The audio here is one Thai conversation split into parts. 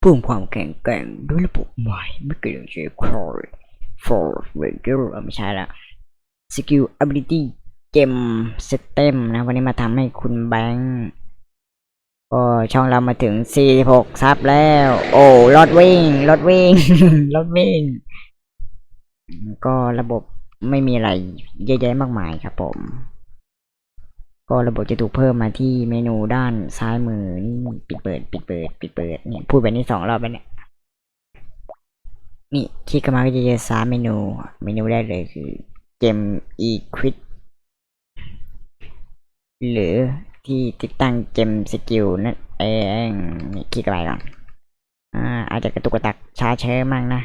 เพิ่มความแข็งแกร่งด้วยระบบใหม่ไม่เกรงใจใคร for regular เออไม่ใช่ละ skill ability เกม system นะวันนี้มาทำให้คุณแบงค์ก็ช่องเรามาถึง 46 ซับแล้ว โอ้รถวิ่งรถวิ่งรถวิ่ง ก็ระบบไม่มีอะไรเยอะแยะมากมายครับผม ก็ระบบจะถูกเพิ่มมาที่เมนูด้านซ้ายมือนี่ปิดเปิด ปิดเปิด ปิดเปิดเนี่ยพูดแบบนี้สองรอบแล้วเนี่ยนี่คลิกเข้ามาก็จะเจอสามเมนู เมนูแรกเลยคือเกม Equip หรือที่ติดตั้งเกมสกิลนั่นเองนี่คลิกไรก่อนอ่าอาจจะกระตุกกระตักช้าเชิมั่งนะ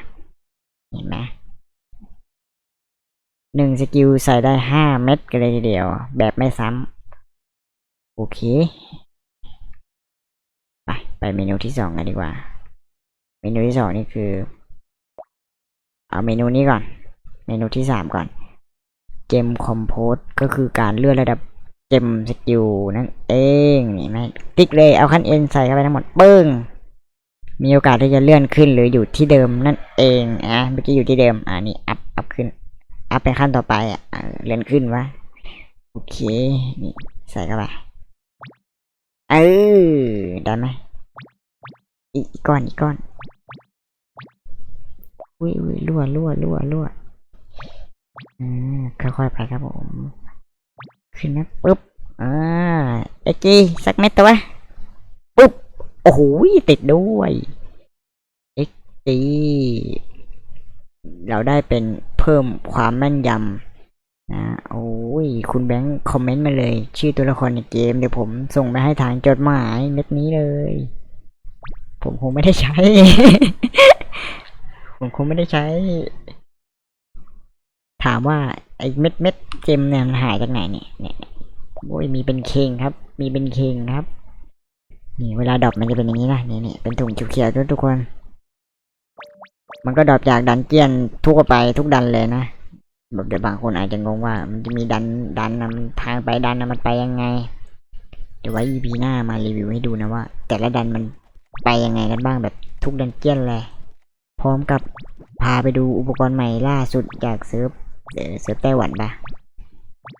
เห็นไหมหนึ่งสกิลใส่ได้ห้าเม็ดกันเลยทีเดียว แบบไม่ซ้ำ โอเค ไป ไปเมนูที่สองกันดีกว่า เมนูที่สองนี่คือ เอาเมนูนี้ก่อน เมนูที่สามก่อนเจมคอมโพสก็คือการเลื่อนระดับเจมสกิลนั่นเองนี่ไหมติ๊กเลยเอาขั้นเอ็นใส่เข้าไปทั้งหมดปึ้งมีโอกาสที่จะเลื่อนขึ้นหรืออยู่ที่เดิมนั่นเองอะเมื่อกี้อยู่ที่เดิมอ่านี่อัพอัพขึ้นอัพไปขั้นต่อไปอะเลื่อนขึ้นวะโอเคนี่ใส่เข้าไป เออได้ไหมอีกก้อนอีกก้อนอุ้ยอุ้ยรั่วรั่วรั่วรั่วอ่าค่อยๆไปครับผมขึ้นนะปุ๊บอ่าเอ็กจีสักเม็ดตัวปุ๊บโอ้โหติดด้วยเอ็กจีเราได้เป็นเพิ่มความแม่นยำ นะโอ้ยคุณแบงค์คอมเมนต์มาเลย ชื่อตัวละครในเกมเดี๋ยวผมส่งไปให้ทางจดหมายเม็ดนี้เลย ผมคงไม่ได้ใช้ ผมคงไม่ได้ใช้ ถามว่าไอ้เม็ดเม็ดเจมเนี่ยมันหายจากไหนเนี่ยเนี่ยโอ้ยมีเป็นเคงครับ มีเป็นเคงครับ นี่เวลาดรอปมันจะเป็นอย่างนี้นะนี่นี่เป็นถุงเขียวๆด้วยทุกคน มันก็ดรอปจากดันเจียนทุกไปทุกดันเลยนะ แบบเดี๋ยวบางคนอาจจะงงว่า มันจะมีดันดันนะมันทางไปดันนะมันไปยังไง เดี๋ยวไว้ EP หน้ามารีวิวให้ดูนะว่า แต่ละดันมันไปยังไงกันบ้างแบบทุกดันเจียนเลย พร้อมกับพาไปดูอุปกรณ์ใหม่ล่าสุดจากเซิร์ฟเซิร์ฟไต้หวันปะ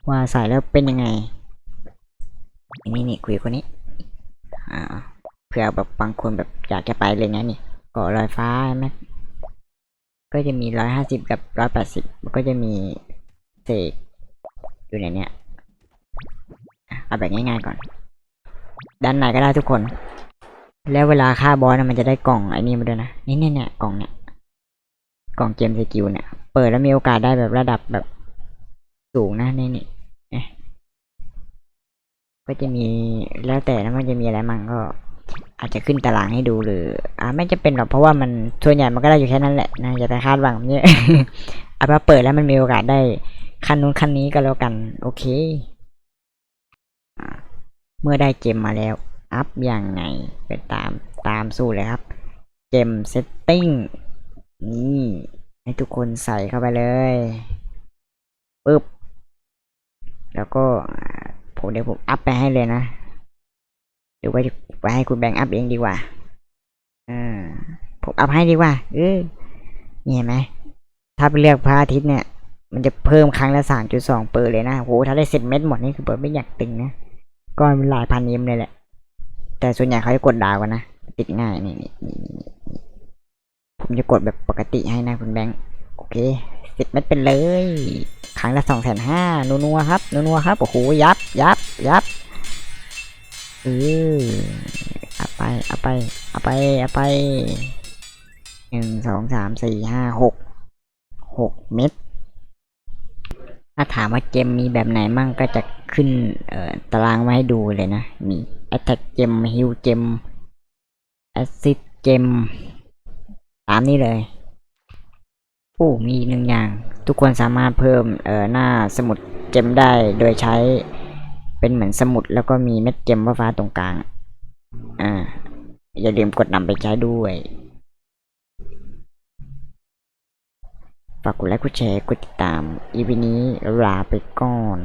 ว่าใส่แล้วเป็นยังไงนี่นี่คุยคนนี้อ่าเผื่อแบบบางคนแบบอยากจะไปเลยนะนี่เกาะลอยฟ้าใช่ไหมก็ ก็จะมีร้อยห้าสิบกับร้อยแปดสิบก็จะมีเศษอยู่ในเนี้ยเอาแบบง่ายๆก่อน ด้านในก็ได้ทุกคน แล้วเวลาฆ่าบอสนะมันจะได้กล่องไอ้นี่มาด้วยนะ นี่เนี่ยเนี่ยกล่องเนี่ย กล่องเกมสกิลเนี่ย เปิดแล้วมีโอกาสได้แบบระดับแบบสูงนะนี่นี่ก็จะมีแล้วแต่นะมันจะมีอะไรมั่งก็ อาจจะขึ้นตารางให้ดูหรือ อ่าไม่จะเป็นหรอกเพราะว่ามันส่วนใหญ่มันก็ได้อยู่แค่นั้นแหละนะอย่าไปคาดหวังเนี่ยเอาไปเปิดแล้วมันมีโอกาสได้ขั้นนู้นขั้นนี้ก็แล้วกัน โอเคอเมื่อได้เกมมาแล้ว อัพยังไงไปตามตามสู้เลยครับเกมเซตติ้งนี่ให้ทุกคนใส่เข้าไปเลยปึ๊บแล้วก็ผมเดี๋ยวผมอัพไปให้เลยนะ หรือว่าจะไปให้คุณแบงค์อัพเองดีกว่าอ่าผมอัพให้ดีกว่า เออนี่เห็นไหม ถ้าไปเลือกพระอาทิตย์เนี่ย มันจะเพิ่มครั้งละสามจุดสองเปอร์เลยนะโหถ้าได้สิบเม็ดหมดนี่คือเปิดไม่อยากตึงนะก้อนเป็นหลายพันเอ็มเลยแหละ แต่ส่วนใหญ่เขาจะกดดาวกันนะ ติดง่ายนี่นี่นี่นี่นี่ผมจะกดแบบปกติให้นะคุณแบงค์ โอเคสิบเม็ดเป็นเลย ครั้งละสองแสนห้านัวๆครับ นัวๆครับ โอ้โห ยับ ยับ ยับ เออเอาไปเอาไปเอาไปเอาไปหนึ่งสองสามสี่ห้าหกหกเม็ดถ้าถามว่าเกมมีแบบไหนมั่งก็จะขึ้นเอ่อตารางไว้ให้ดูเลยนะ มี Attack เกม Heal เกม Assist เกมตามนี้เลยโอ้มีหนึ่งอย่าง ทุกคนสามารถเพิ่มเอ่อหน้าสมุดเจมได้โดยใช้ เป็นเหมือนสมุดแล้วก็มีเม็ดเจมฟ้าตรงกลาง อ่า อย่าลืมกดนำไปใช้ด้วย ฝากกดไลค์กดแชร์กดติดตาม อีพีนี้ลาไปก่อน